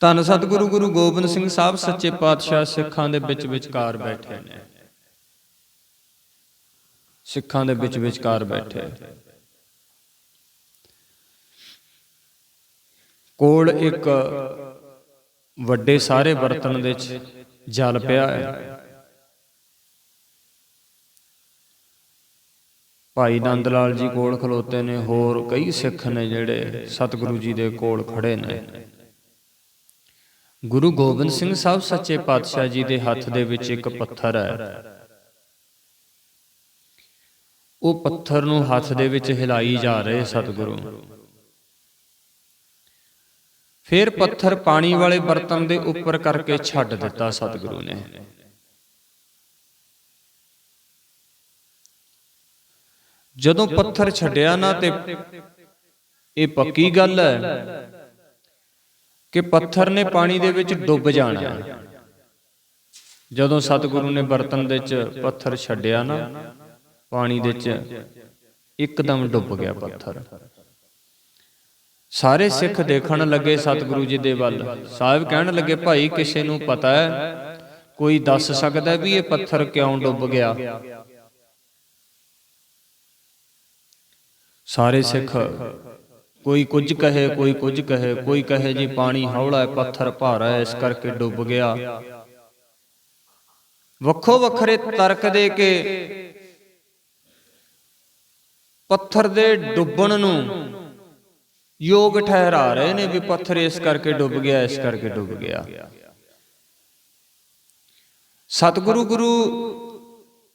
ਧੰਨ ਸਤਿਗੁਰੂ ਗੁਰੂ ਗੋਬਿੰਦ ਸਿੰਘ ਸਾਹਿਬ, ਸੱਚੇ ਪਾਤਸ਼ਾਹ ਸਿੱਖਾਂ ਦੇ ਵਿੱਚ ਵਿਚਕਾਰ ਬੈਠੇ ਨੇ। ਸਿੱਖਾਂ ਦੇ ਵਿੱਚ ਵਿਚਕਾਰ ਬੈਠੇ। ਕੋਲ ਇੱਕ ਵੱਡੇ ਸਾਰੇ ਬਰਤਨ ਦੇ ਵਿੱਚ ਜਲ ਪਿਆ ਹੈ। ਭਾਈ ਨੰਦ ਲਾਲ ਜੀ ਕੋਲ ਖਲੋਤੇ ਨੇ, ਹੋਰ ਕਈ ਸਿੱਖ ਨੇ ਜਿਹੜੇ ਸਤਿਗੁਰੂ ਜੀ ਦੇ ਕੋਲ ਖੜੇ ਨੇ। ਗੁਰੂ ਗੋਬਿੰਦ ਸਿੰਘ ਸਾਹਿਬ ਸੱਚੇ ਪਾਤਸ਼ਾਹ ਜੀ ਦੇ ਹੱਥ ਦੇ ਵਿੱਚ ਇੱਕ ਪੱਥਰ ਹੈ। ਉਹ ਪੱਥਰ ਨੂੰ ਹੱਥ ਦੇ ਵਿੱਚ ਹਿਲਾਈ ਜਾ ਰਹੇ ਸਤਿਗੁਰੂ। ਫਿਰ ਪੱਥਰ ਪਾਣੀ ਵਾਲੇ ਬਰਤਨ ਦੇ ਉੱਪਰ ਕਰਕੇ ਛੱਡ ਦਿੱਤਾ ਸਤਿਗੁਰੂ ਨੇ। ਜਦੋਂ ਪੱਥਰ ਛੱਡਿਆ ਨਾ ਤੇ ਇਹ ਪੱਕੀ ਗੱਲ ਹੈ ਕਿ ਪੱਥਰ ਨੇ ਪਾਣੀ ਦੇ ਵਿੱਚ ਡੁੱਬ ਜਾਣਾ। ਜਦੋਂ ਸਤਿਗੁਰੂ ਨੇ ਬਰਤਨ ਦੇ ਵਿੱਚ ਪੱਥਰ ਛੱਡਿਆ ਨਾ, ਪਾਣੀ ਦੇ ਵਿੱਚ ਇੱਕਦਮ ਡੁੱਬ ਗਿਆ ਪੱਥਰ। ਸਾਰੇ ਸਿੱਖ ਦੇਖਣ ਲੱਗੇ ਸਤਿਗੁਰੂ ਜੀ ਦੇ ਵੱਲ। ਸਾਹਿਬ ਕਹਿਣ ਲੱਗੇ, ਭਾਈ, ਕਿਸੇ ਨੂੰ ਪਤਾ ਹੈ, ਕੋਈ ਦੱਸ ਸਕਦਾ ਵੀ ਇਹ ਪੱਥਰ ਕਿਉਂ ਡੁੱਬ ਗਿਆ? ਸਾਰੇ ਸਿੱਖ ਕੋਈ ਕੁਝ ਕਹੇ, ਕੋਈ ਕੁਝ ਕਹੇ, ਕੋਈ ਕਹੇ ਜੀ ਪਾਣੀ ਹੌਲਾ ਹੈ, ਪੱਥਰ ਭਾਰਾ ਹੈ, ਇਸ ਕਰਕੇ ਡੁੱਬ ਗਿਆ। ਵੱਖੋ ਵੱਖਰੇ ਤਰਕ ਦੇ ਕੇ ਪੱਥਰ ਦੇ ਡੁੱਬਣ ਨੂੰ ਯੋਗ ਠਹਿਰਾ ਰਹੇ ਨੇ ਵੀ ਪੱਥਰ ਇਸ ਕਰਕੇ ਡੁੱਬ ਗਿਆ, ਇਸ ਕਰਕੇ ਡੁੱਬ ਗਿਆ। ਸਤਿਗੁਰੂ ਗੁਰੂ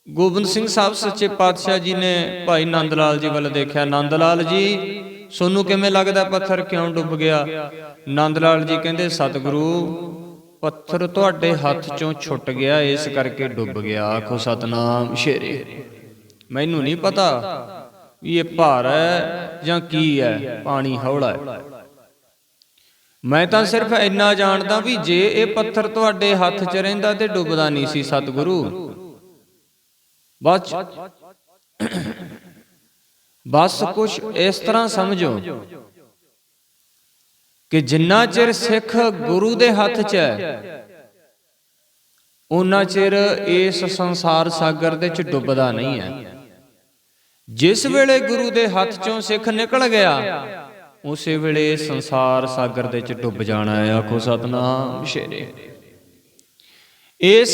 ਗੋਬਿੰਦ ਸਿੰਘ ਸਾਹਿਬ, ਸੱਚੇ ਪਾਤਸ਼ਾਹ ਜੀ ਨੇ ਭਾਈ ਨੰਦ ਲਾਲ ਜੀ ਵੱਲ ਦੇਖਿਆ। ਨੰਦ ਲਾਲ ਜੀ ਸੋਨੂੰ ਕਿਵੇਂ ਲੱਗਦਾ ਪੱਥਰ ਕਿਉਂ ਡੁੱਬ ਗਿਆ? ਨੰਦ ਲਾਲ ਜੀ ਕਹਿੰਦੇ, ਸਤਿਗੁਰੂ, ਪੱਥਰ ਤੁਹਾਡੇ ਹੱਥ ਚੋਂ ਛੁੱਟ ਗਿਆ, ਇਸ ਕਰਕੇ ਡੁੱਬ ਗਿਆ। ਆਖੋ, ਸਤਨਾਮ ਸ਼ੇਰੇ, ਮੈਨੂੰ ਨਹੀਂ ਪਤਾ ਵੀ ਇਹ ਭਾਰ ਹੈ ਜਾਂ ਕੀ ਹੈ, ਪਾਣੀ ਹੌਲਾ ਹੈ। ਮੈਂ ਤਾਂ ਸਿਰਫ ਇੰਨਾ ਜਾਣਦਾ ਵੀ ਜੇ ਇਹ ਪੱਥਰ ਤੁਹਾਡੇ ਹੱਥ 'ਚ ਰਹਿੰਦਾ ਤੇ ਡੁੱਬਦਾ ਨਹੀਂ ਸੀ, ਸਤਿਗੁਰੂ। ਬਸ ਬਸ ਕੁਝ ਇਸ ਤਰ੍ਹਾਂ ਸਮਝੋ ਕਿ ਜਿੰਨਾ ਚਿਰ ਸਿੱਖ ਗੁਰੂ ਦੇ ਹੱਥ 'ਚ ਹੈ ਉਹਨਾਂ ਚਿਰ ਇਸ ਸੰਸਾਰ ਸਾਗਰ ਦੇ 'ਚ ਡੁੱਬਦਾ ਨਹੀਂ ਹੈ। ਜਿਸ ਵੇਲੇ ਗੁਰੂ ਦੇ ਹੱਥ 'ਚੋਂ ਸਿੱਖ ਨਿਕਲ ਗਿਆ, ਉਸੇ ਵੇਲੇ ਸੰਸਾਰ ਸਾਗਰ ਦੇ 'ਚ ਡੁੱਬ ਜਾਣਾ ਹੈ, ਆਖੋ ਸਤਨਾਮ, ਸ਼ੇਰੇ। ਇਸ